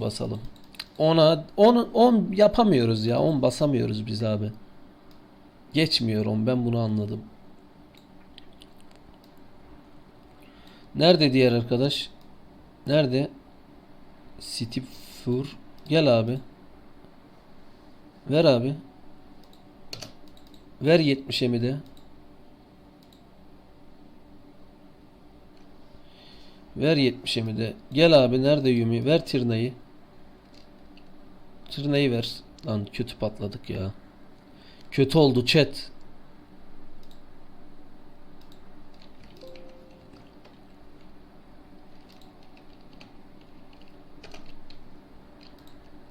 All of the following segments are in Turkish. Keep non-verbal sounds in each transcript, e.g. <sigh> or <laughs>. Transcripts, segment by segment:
basalım. Ona 10 10 yapamıyoruz ya. 10 basamıyoruz biz abi. Geçmiyor 10 ben bunu anladım. Nerede diğer arkadaş? Nerede? Stifur. Gel abi. Ver abi. Ver 70'e mi de. Ver 70'e mi de. Gel abi nerede Yumi? Ver tırnayı. Tırnayı ver. Lan kötü patladık ya. Kötü oldu chat.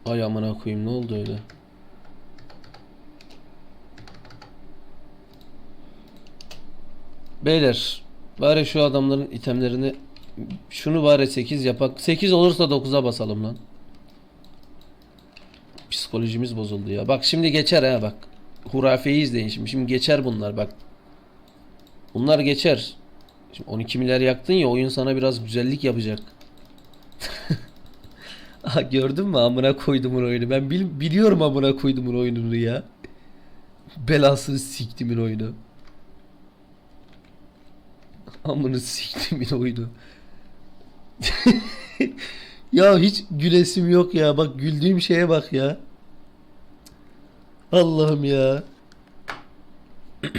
Ay amına koyayım ne oldu öyle? Beyler bari şu adamların itemlerini şunu bari 8 yapak. 8 olursa 9'a basalım lan. Psikolojimiz bozuldu ya. Bak şimdi geçer ha bak. Hurafeyi izleyin şimdi. Şimdi geçer bunlar bak. Bunlar geçer. Şimdi 12 milyar yaktın ya oyun sana biraz güzellik yapacak. <laughs> Aha, gördün mü amına koydumun oyunu. Ben bil- biliyorum amına koydumun oyununu ya. Belasını siktimin oyunu. Amını siktimin oyunu. <laughs> ya hiç gülesim yok ya. Bak güldüğüm şeye bak ya. Allah'ım ya. <clears throat>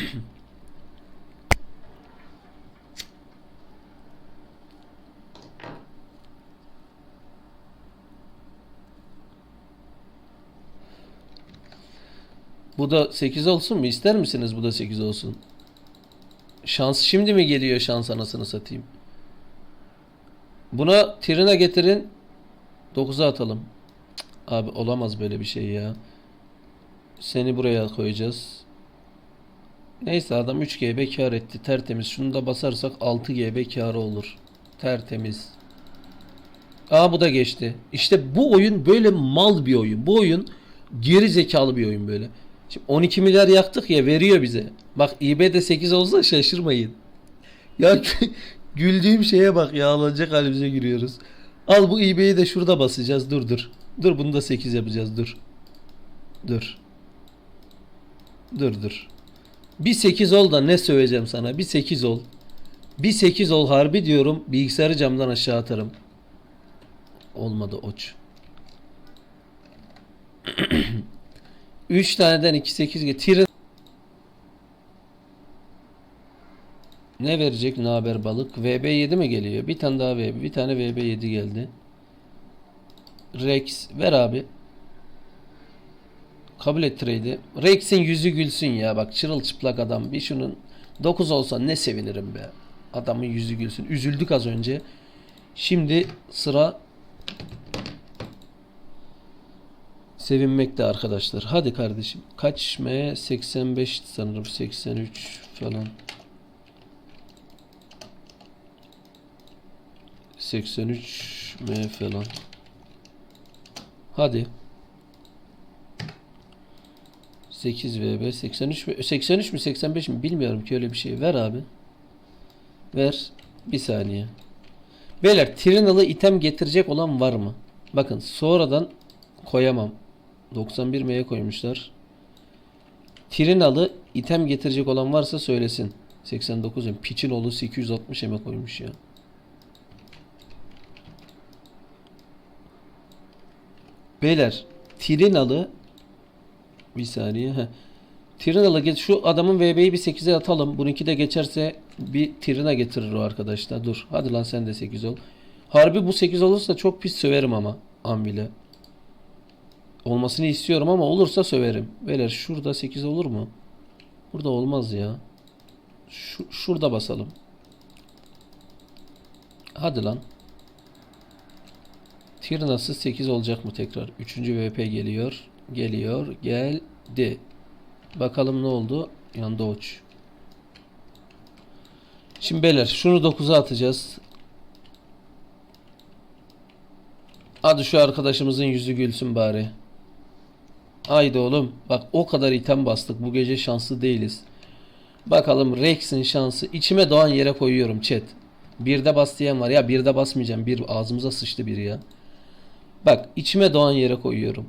Bu da 8 olsun mu? İster misiniz bu da 8 olsun? Şans şimdi mi geliyor şans anasını satayım? Buna trine getirin. 9'a atalım. Abi olamaz böyle bir şey ya. Seni buraya koyacağız. Neyse adam 3 GB kar etti. Tertemiz. Şunu da basarsak 6 GB karı olur. Tertemiz. Aa bu da geçti. İşte bu oyun böyle mal bir oyun. Bu oyun geri zekalı bir oyun böyle. Şimdi 12 milyar yaktık ya veriyor bize. Bak İB'de 8 olsa şaşırmayın. Ya <laughs> güldüğüm şeye bak ya alacak halimize giriyoruz. Al bu İB'yi de şurada basacağız. Dur dur. Dur bunu da 8 yapacağız. Dur. Dur. Dur dur. Bir 8 ol da ne söyleyeceğim sana? Bir 8 ol. Bir 8 ol harbi diyorum. Bilgisayarı camdan aşağı atarım. Olmadı oç. <clears throat> 3 taneden 2 8 getir. Ne verecek ne haber balık? VB7 mi geliyor? Bir tane daha VB. Bir tane VB7 geldi. Rex ver abi. Kabul et trade'i. Rex'in yüzü gülsün ya. Bak çırılçıplak adam. Bir şunun 9 olsa ne sevinirim be. Adamın yüzü gülsün. Üzüldük az önce. Şimdi sıra sevinmekte arkadaşlar. Hadi kardeşim. Kaç M? 85 sanırım. 83 falan. 83 M falan. Hadi. 8 VB 83 mü 83 mü 85 mi bilmiyorum ki öyle bir şey. Ver abi. Ver. Bir saniye. Beyler Trinalı item getirecek olan var mı? Bakın sonradan koyamam. 91 M'ye koymuşlar. Trinalı item getirecek olan varsa söylesin. 89 M. Piçinoğlu 860 M'e koymuş ya. Beyler Trinalı bir saniye. Heh. Trinalı get şu adamın VB'yi bir 8'e atalım. Bununki de geçerse bir Trina getirir o arkadaşlar. Dur. Hadi lan sen de 8 ol. Harbi bu 8 olursa çok pis söverim ama Anvil'e. Olmasını istiyorum ama olursa söverim. Beyler şurada 8 olur mu? Burada olmaz ya. Şu, şurada basalım. Hadi lan. Tirinası 8 olacak mı tekrar? 3. VP geliyor. Geliyor. Geldi. Bakalım ne oldu? Yanda uç. Şimdi beyler şunu 9'a atacağız. Hadi şu arkadaşımızın yüzü gülsün bari. Haydi oğlum. Bak o kadar item bastık. Bu gece şanslı değiliz. Bakalım Rex'in şansı. İçime doğan yere koyuyorum chat. Birde bas diyen var. Ya birde basmayacağım. Bir ağzımıza sıçtı biri ya. Bak içime doğan yere koyuyorum.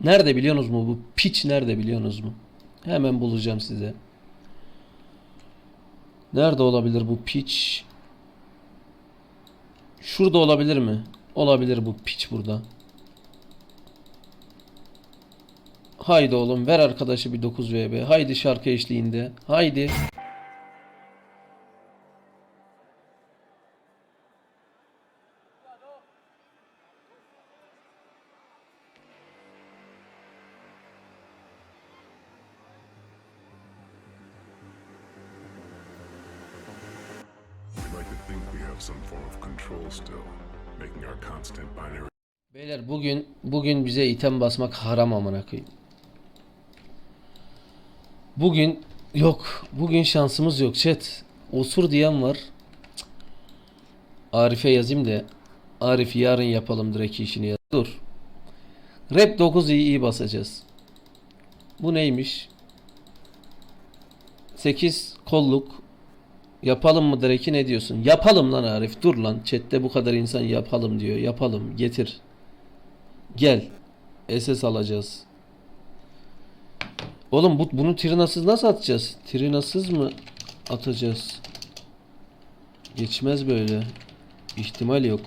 Nerede biliyorsunuz mu bu piç nerede biliyorsunuz mu? Hemen bulacağım size. Nerede olabilir bu piç? Şurada olabilir mi? Olabilir bu piç burada. Haydi oğlum ver arkadaşı bir 9 VB. Haydi şarkı eşliğinde. Haydi. Bugün bize item basmak haram amına koyayım. Bugün yok. Bugün şansımız yok chat. Osur diyen var. Arif'e yazayım da Arif yarın yapalım direkt işini yaz. Dur. Rap 9 iyi iyi basacağız. Bu neymiş? 8 kolluk. Yapalım mı Drake'i ne diyorsun? Yapalım lan Arif. Dur lan. Chat'te bu kadar insan yapalım diyor. Yapalım. Getir. Gel. SS alacağız. Oğlum bu, bunu Trinasız nasıl atacağız? Trinasız mı atacağız? Geçmez böyle. İhtimal yok.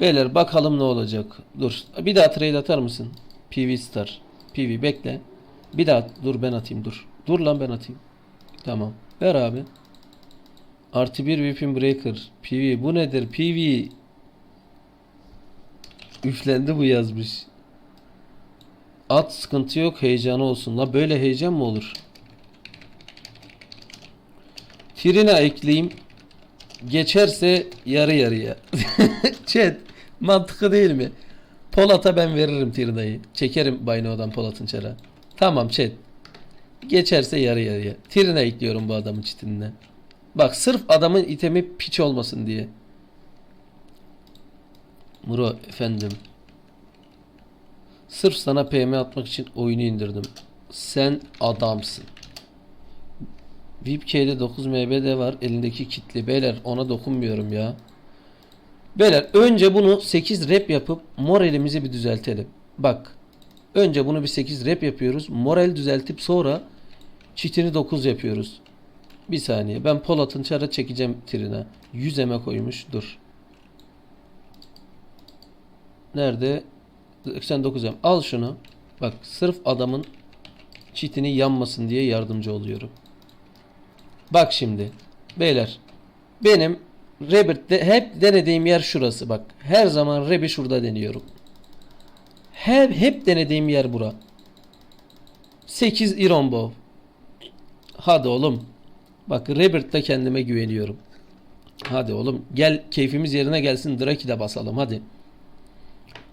Beyler bakalım ne olacak. Dur. Bir daha trade atar mısın? PV Star. PV bekle. Bir daha dur ben atayım dur. Dur lan ben atayım. Tamam. Ver abi. Artı bir Weapon Breaker. PV. Bu nedir? PV. Üflendi bu yazmış. At sıkıntı yok. Heyecanı olsun. La böyle heyecan mı olur? Trina ekleyeyim. Geçerse yarı yarıya. <laughs> Chat. Mantıklı değil mi? Polat'a ben veririm Trina'yı. Çekerim Bayno'dan Polat'ın çara. Tamam chat. Geçerse yarı yarıya. Trina ekliyorum bu adamın çitinine. Bak sırf adamın itemi piç olmasın diye. Muro efendim. Sırf sana PM atmak için oyunu indirdim. Sen adamsın. VIPK'de 9 MB'de var. Elindeki kitli. Beyler ona dokunmuyorum ya. Beyler önce bunu 8 rep yapıp moralimizi bir düzeltelim. Bak. Önce bunu bir 8 rep yapıyoruz. Moral düzeltip sonra çitini 9 yapıyoruz. Bir saniye. Ben Polat'ın çara çekeceğim trine. 100 eme koymuş. Dur. Nerede? 89 em. Al şunu. Bak sırf adamın çitini yanmasın diye yardımcı oluyorum. Bak şimdi. Beyler. Benim Rabbit'te hep denediğim yer şurası bak. Her zaman Rabbit şurada deniyorum. Hep, hep denediğim yer bura. 8 Iron Bow. Hadi oğlum. Bak Rebirth'te kendime güveniyorum. Hadi oğlum gel keyfimiz yerine gelsin Draki de basalım hadi.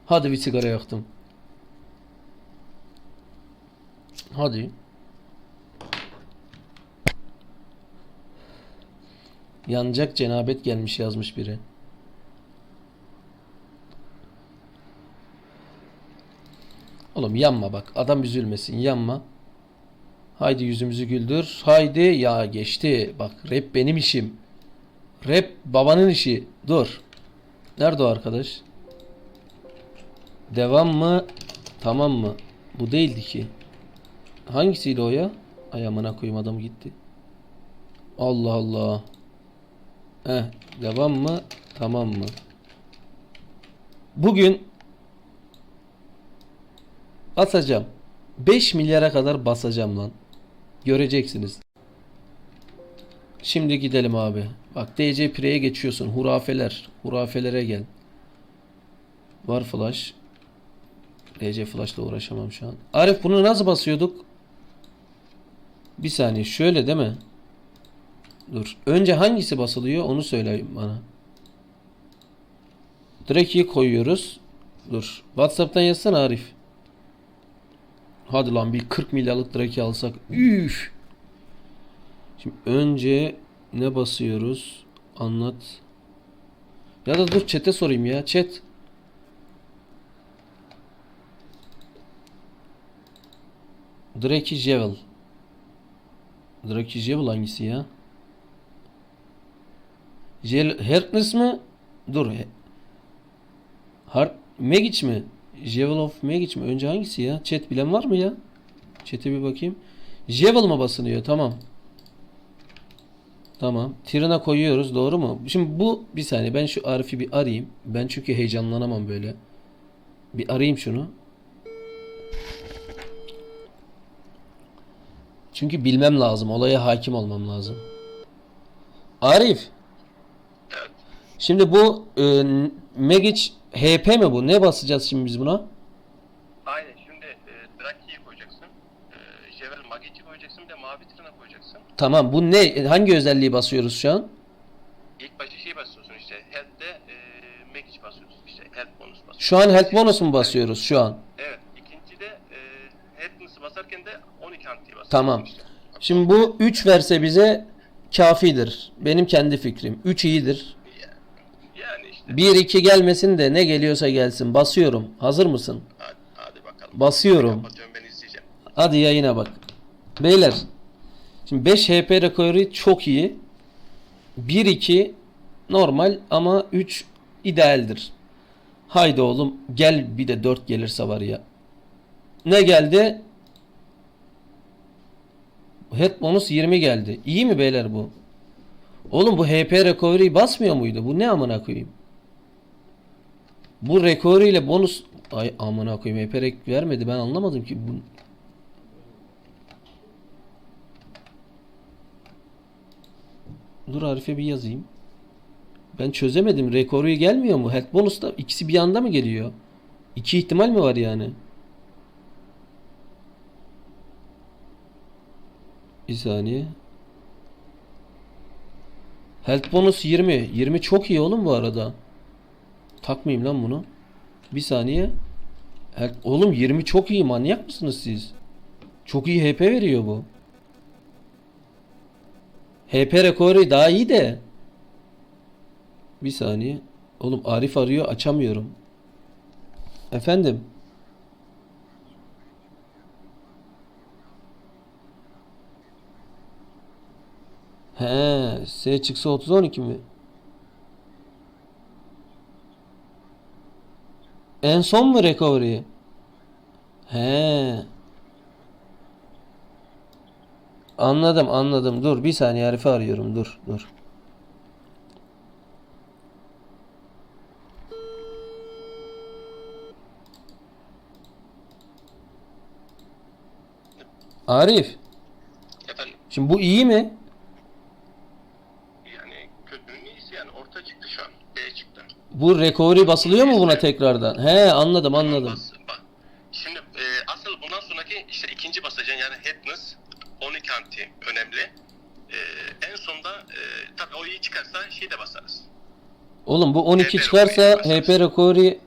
Hadi bir sigara yaktım. Hadi. Yanacak cenabet gelmiş yazmış biri. Oğlum yanma bak. Adam üzülmesin. Yanma. Haydi yüzümüzü güldür. Haydi ya geçti. Bak rap benim işim. Rap babanın işi. Dur. Nerede o arkadaş? Devam mı? Tamam mı? Bu değildi ki. Hangisiydi o ya? Ay amına koyayım adam gitti. Allah Allah. Heh, devam mı? Tamam mı? Bugün atacağım. 5 milyara kadar basacağım lan. Göreceksiniz. Şimdi gidelim abi. Bak DC Pre'ye geçiyorsun. Hurafeler. Hurafelere gel. Var flash. DC flash'la uğraşamam şu an. Arif bunu nasıl basıyorduk? Bir saniye. Şöyle değil mi? Dur. Önce hangisi basılıyor onu söyle bana. Drake'i koyuyoruz. Dur. WhatsApp'tan yazsana Arif. Hadi lan bir 40 milyarlık Drake alsak. Üf. Şimdi önce ne basıyoruz? Anlat. Ya da dur chat'e sorayım ya. Chat. Drake Jewel. Drake Jewel hangisi ya? Jel Hertness mı? Dur. Hart Megic mi? Jewel of Megic mi? Önce hangisi ya? Chat bilen var mı ya? Chat'e bir bakayım. Jewel mı basılıyor? Tamam. Tamam. Tirana koyuyoruz. Doğru mu? Şimdi bu bir saniye. Ben şu Arif'i bir arayayım. Ben çünkü heyecanlanamam böyle. Bir arayayım şunu. Çünkü bilmem lazım. Olaya hakim olmam lazım. Arif. Şimdi bu e, Megic HP mi bu? Ne basacağız şimdi biz buna? Aynen şimdi e, Draki'yi koyacaksın. E, Jevel Magic'i koyacaksın bir de Mavi Trina koyacaksın. Tamam. Bu ne? Hangi özelliği basıyoruz şu an? İlk başta şey basıyorsun işte Health'te e, Magic basıyorsun işte Health bonus basıyorsun. Şu an health bonus mu basıyoruz şu an? Evet. İkinci de e, Healthness'ı basarken de 12 anti basıyorsun Tamam. işte. Şimdi bu 3 verse bize kafidir. Benim kendi fikrim. 3 iyidir. İşte 1 2 gelmesin de ne geliyorsa gelsin. Basıyorum. Hazır mısın? hadi, hadi bakalım. Basıyorum. Ben izleyeceğim. Hadi yayına bak. Beyler. Şimdi 5 HP rekoru çok iyi. 1 2 normal ama 3 idealdir. Haydi oğlum gel bir de 4 gelirse var ya. Ne geldi? Head bonus 20 geldi. İyi mi beyler bu? Oğlum bu HP recovery'yi basmıyor muydu? Bu ne amına koyayım? Bu recovery ile bonus ay amına koyayım HP rek vermedi ben anlamadım ki bu Dur Arif'e bir yazayım. Ben çözemedim. Recovery gelmiyor mu? Health bonus da ikisi bir anda mı geliyor? İki ihtimal mi var yani? Bir saniye. Health bonus 20. 20 çok iyi oğlum bu arada. Takmayayım lan bunu. Bir saniye. Health- Oğlum 20 çok iyi. Manyak mısınız siz? Çok iyi HP veriyor bu. HP rekoru daha iyi de. Bir saniye. Oğlum Arif arıyor açamıyorum. Efendim. He, S çıksa 30 12 mi? En son mu recovery? He. Anladım anladım. Dur bir saniye Arif'i arıyorum. Dur dur. Arif. Efendim Şimdi bu iyi mi? yani yani orta çıktı şu an. B çıktı. Bu recovery basılıyor mu buna tekrardan? He anladım anladım. Bas- bak. Şimdi e, asıl bundan sonraki işte ikinci basacaksın yani Headness 12 anti önemli. E, en sonda e, tabii o iyi çıkarsa şey de basarız. Oğlum bu 12 HP çıkarsa recovery HP recovery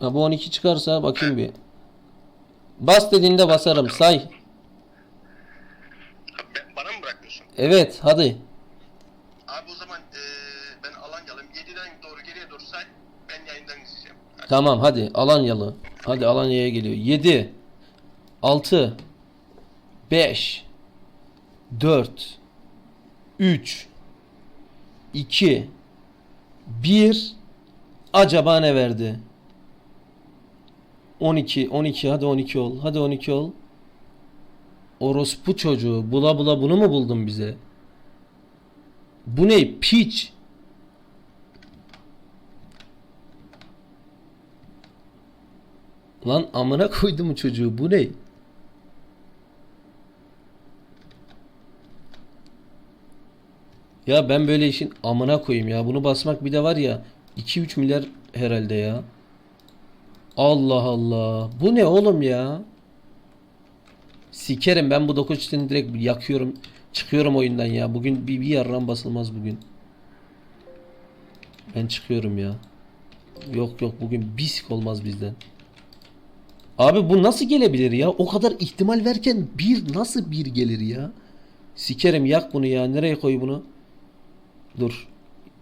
ha, bu 12 çıkarsa bakayım bir. Bas dediğinde basarım say. Ha, ben- bana mı bırakmıyorsun? Evet hadi. Abi o zaman e, ben Alanyalıyım. 7'den doğru geriye doğru say. Ben yayından izleyeceğim. Hadi. Tamam hadi Alanyalı. Hadi Alanya'ya geliyor. 7 6 5 4 3 2 1 Acaba ne verdi? 12 12 hadi 12 ol. Hadi 12 ol. Orospu çocuğu bula bula bunu mu buldun bize? Bu ne? Piç. Lan amına koydum mu çocuğu bu ne? Ya ben böyle işin amına koyayım ya. Bunu basmak bir de var ya 2-3 milyar herhalde ya. Allah Allah. Bu ne oğlum ya? Sikerim ben bu 9 çitini direkt yakıyorum. Çıkıyorum oyundan ya. Bugün bir, bir yarran basılmaz bugün. Ben çıkıyorum ya. Yok yok bugün bisik olmaz bizden. Abi bu nasıl gelebilir ya? O kadar ihtimal verken bir nasıl bir gelir ya? Sikerim yak bunu ya. Nereye koy bunu? Dur.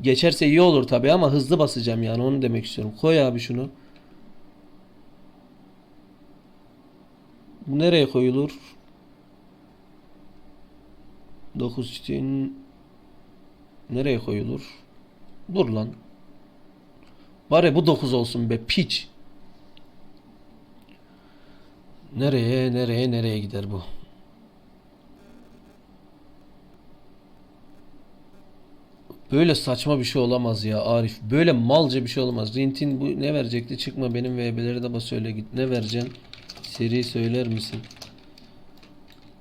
Geçerse iyi olur tabi ama hızlı basacağım yani onu demek istiyorum. Koy abi şunu. Bu nereye koyulur? 9 çitin nereye koyulur? Dur lan. Bari bu 9 olsun be piç. Nereye nereye nereye gider bu? Böyle saçma bir şey olamaz ya Arif. Böyle malca bir şey olamaz. Rint'in bu ne verecekti? Çıkma benim VB'leri de bas söyle git. Ne vereceksin? Seri söyler misin?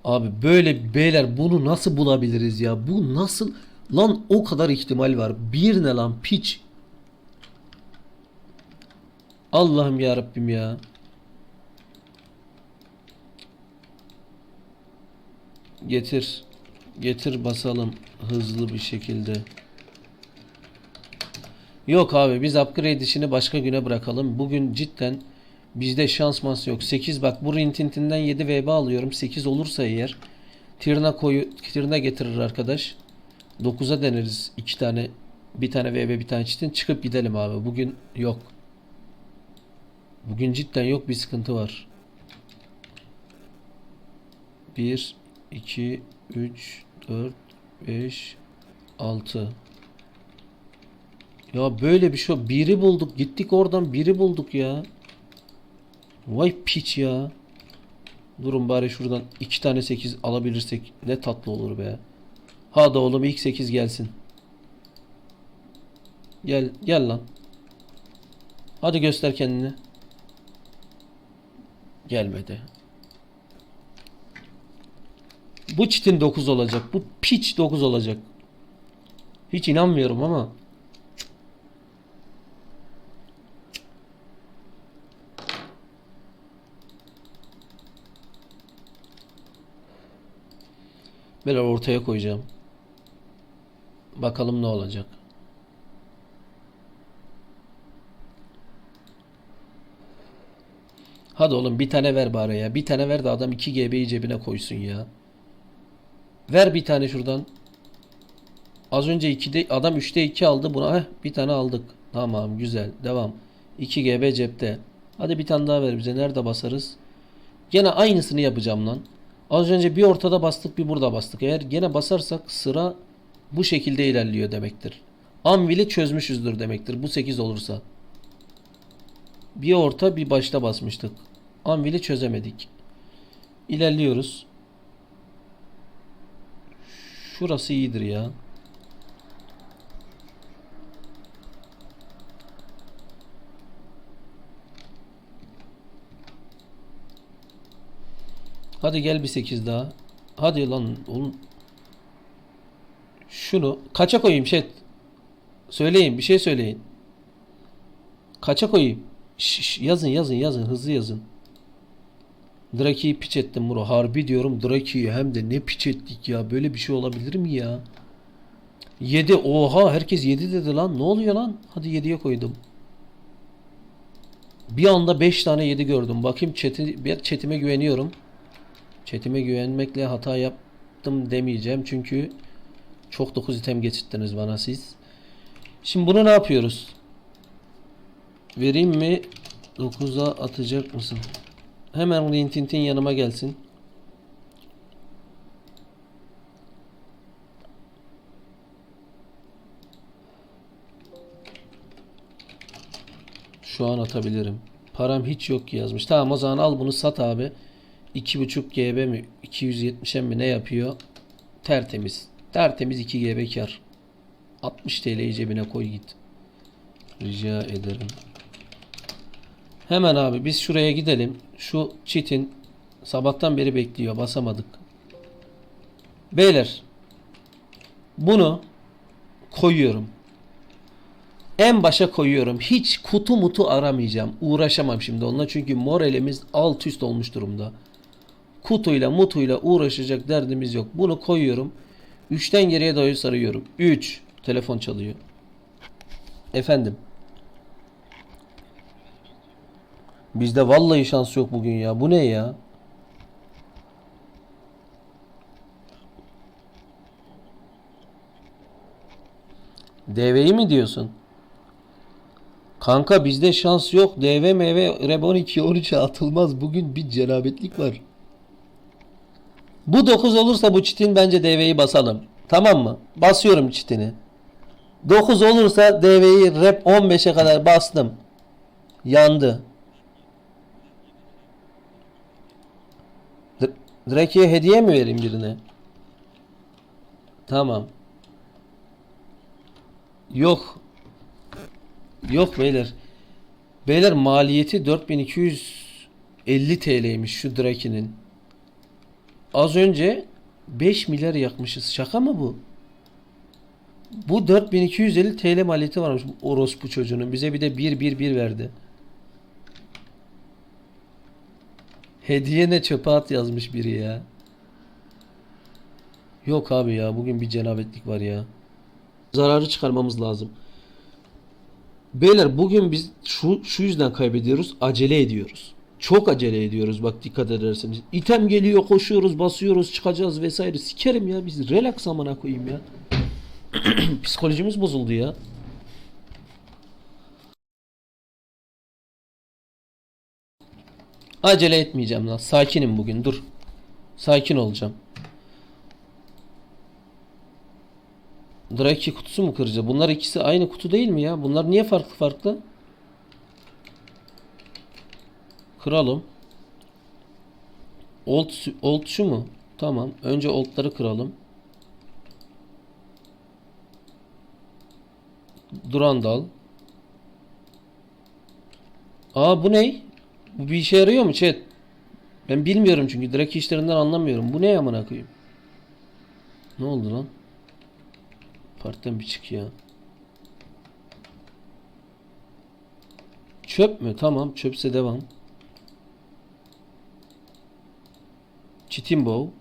Abi böyle beyler bunu nasıl bulabiliriz ya? Bu nasıl? Lan o kadar ihtimal var. Bir ne lan piç? Allah'ım ya Rabbim ya. Getir. Getir basalım hızlı bir şekilde. Yok abi biz upgrade işini başka güne bırakalım. Bugün cidden bizde şans mas yok. 8 bak bu rintintinden 7 VB alıyorum. 8 olursa eğer tirna koyu tirna getirir arkadaş. 9'a deneriz. 2 tane bir tane VB bir tane çitin çıkıp gidelim abi. Bugün yok. Bugün cidden yok bir sıkıntı var. 1 2 3 4 5 6 Ya böyle bir şey biri bulduk gittik oradan biri bulduk ya. Vay piç ya. Durun bari şuradan iki tane 8 alabilirsek ne tatlı olur be. Hadi oğlum ilk 8 gelsin. Gel gel lan. Hadi göster kendini. Gelmedi. Bu çitin 9 olacak. Bu piç 9 olacak. Hiç inanmıyorum ama. Böyle ortaya koyacağım. Bakalım ne olacak. Hadi oğlum bir tane ver bari ya. Bir tane ver de adam 2 GB'yi cebine koysun ya. Ver bir tane şuradan. Az önce 2'de adam 3'te 2 aldı. Buna heh, bir tane aldık. Tamam güzel. Devam. 2 GB cepte. Hadi bir tane daha ver bize. Nerede basarız? Gene aynısını yapacağım lan. Az önce bir ortada bastık bir burada bastık. Eğer gene basarsak sıra bu şekilde ilerliyor demektir. Anvil'i çözmüşüzdür demektir. Bu 8 olursa. Bir orta bir başta basmıştık. Anvil'i çözemedik. İlerliyoruz. Şurası iyidir ya. Hadi gel bir 8 daha. Hadi lan oğlum. Şunu kaça koyayım chat? Söyleyin bir şey söyleyin. Kaça koyayım? Şş, yazın yazın yazın hızlı yazın. Draki'yi piç ettim Muro. Harbi diyorum Draki'yi hem de ne piç ettik ya. Böyle bir şey olabilir mi ya? 7 oha herkes 7 dedi lan. Ne oluyor lan? Hadi 7'ye koydum. Bir anda 5 tane 7 gördüm. Bakayım chat'i, bir chat'ime güveniyorum. Chat'ime güvenmekle hata yaptım demeyeceğim. Çünkü çok 9 item geçittiniz bana siz. Şimdi bunu ne yapıyoruz? Vereyim mi? 9'a atacak mısın? Hemen Rintintin yanıma gelsin. Şu an atabilirim. Param hiç yok ki yazmış. Tamam o zaman al bunu sat abi. 2.5 GB mi 270'e mi ne yapıyor? Tertemiz. Tertemiz 2 GB kar. 60 TL'yi cebine koy git. Rica ederim. Hemen abi biz şuraya gidelim. Şu çitin sabahtan beri bekliyor. Basamadık. Beyler bunu koyuyorum. En başa koyuyorum. Hiç kutu mutu aramayacağım. Uğraşamam şimdi onunla. Çünkü moralimiz alt üst olmuş durumda. Kutuyla mutuyla uğraşacak derdimiz yok. Bunu koyuyorum. 3'ten geriye doğru sarıyorum. 3. Telefon çalıyor. Efendim. Bizde vallahi şans yok bugün ya. Bu ne ya? DV'yi mi diyorsun? Kanka bizde şans yok. DV MV Reb 12 13'e atılmaz. Bugün bir cenabetlik var. Bu 9 olursa bu çitin bence DV'yi basalım. Tamam mı? Basıyorum çitini. 9 olursa DV'yi rep 15'e kadar bastım. Yandı. D- Drake'ye hediye mi vereyim birine? Tamam. Yok. Yok beyler. Beyler maliyeti 4250 TL'ymiş şu Drake'nin. Az önce 5 milyar yakmışız. Şaka mı bu? Bu 4250 TL maliyeti varmış orospu çocuğunun. Bize bir de 1 1 1 verdi. Hediye ne çöpe at yazmış biri ya. Yok abi ya bugün bir cenabetlik var ya. Zararı çıkarmamız lazım. Beyler bugün biz şu şu yüzden kaybediyoruz. Acele ediyoruz. Çok acele ediyoruz bak dikkat ederseniz. İtem geliyor koşuyoruz basıyoruz çıkacağız vesaire. Sikerim ya biz relax amına koyayım ya. <clears throat> Psikolojimiz bozuldu ya. Acele etmeyeceğim lan. Sakinim bugün dur. Sakin olacağım. Draki kutusu mu kıracağız? Bunlar ikisi aynı kutu değil mi ya? Bunlar niye farklı farklı? Kıralım. Old, old şu mu? Tamam. Önce oldları kıralım. Durandal. Aa bu ne? Bu bir işe yarıyor mu chat? Ben bilmiyorum çünkü Draki işlerinden anlamıyorum. Bu ne amına koyayım? Ne oldu lan? Partiden bir çık ya. Çöp mü? Tamam. Çöpse devam. Çitin bow.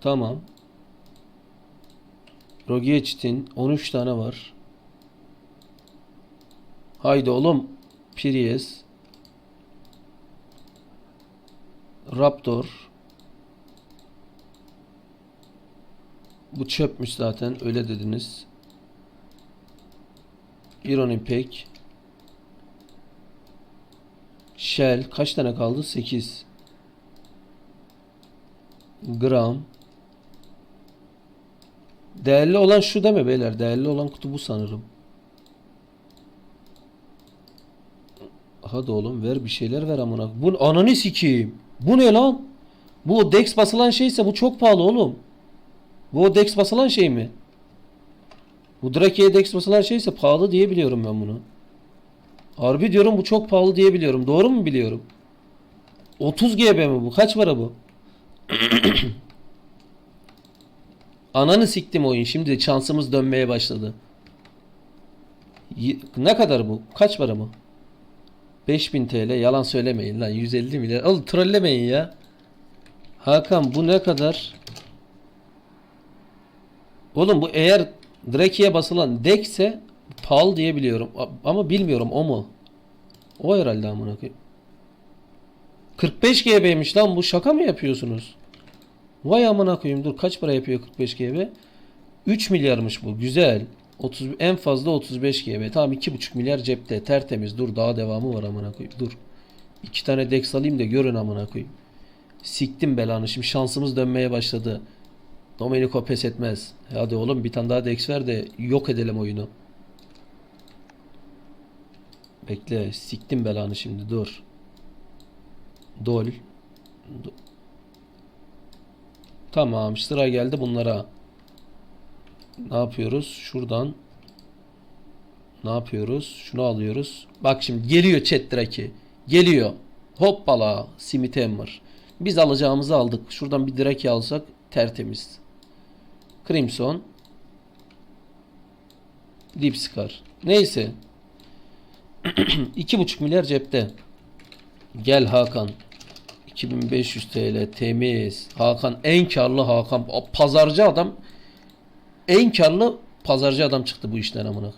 Tamam. Rogier çitin. 13 tane var. Haydi oğlum. Prius. Raptor. Bu çöpmüş zaten öyle dediniz. Iron Impact. Shell kaç tane kaldı? 8. Gram. Değerli olan şu deme beyler. Değerli olan kutu bu sanırım. Hadi oğlum ver bir şeyler ver amına. Bu ananı sikeyim. Bu ne lan? Bu Dex basılan şeyse bu çok pahalı oğlum. Bu Dex basılan şey mi? Bu Drake'ye Dex basılan şeyse pahalı diye biliyorum ben bunu. Harbi diyorum bu çok pahalı diye biliyorum. Doğru mu biliyorum? 30 GB mi bu? Kaç para bu? <coughs> Ananı siktim oyun. Şimdi şansımız dönmeye başladı. Ne kadar bu? Kaç para bu? 5000 TL. Yalan söylemeyin lan. 150 milyar. Oğlum trollemeyin ya. Hakan bu ne kadar? Oğlum bu eğer Drake'ye basılan dekse pahalı diye biliyorum. Ama bilmiyorum o mu? O herhalde amına koyayım. 45 GB'ymiş lan bu şaka mı yapıyorsunuz? Vay amına koyayım dur kaç para yapıyor 45 GB? 3 milyarmış bu güzel. 30 en fazla 35 GB. Tamam 2,5 milyar cepte tertemiz. Dur daha devamı var amına koyayım. Dur. İki tane Dex alayım da görün amına koyayım. Siktim belanı. Şimdi şansımız dönmeye başladı. Domenico pes etmez. Hadi oğlum bir tane daha Dex ver de yok edelim oyunu. Bekle. Siktim belanı şimdi. Dur. Dol. Do- Tamam. Sıra geldi bunlara. Ne yapıyoruz? Şuradan. Ne yapıyoruz? Şunu alıyoruz. Bak şimdi geliyor chat Draki. Geliyor. Hoppala. Simit Hammer. Biz alacağımızı aldık. Şuradan bir Draki alsak tertemiz. Crimson. Deep Scar. Neyse. <clears throat> 2,5 milyar cepte. Gel Hakan. 2500 TL temiz. Hakan en karlı Hakan. Pazarcı adam en karlı pazarcı adam çıktı bu işten amına.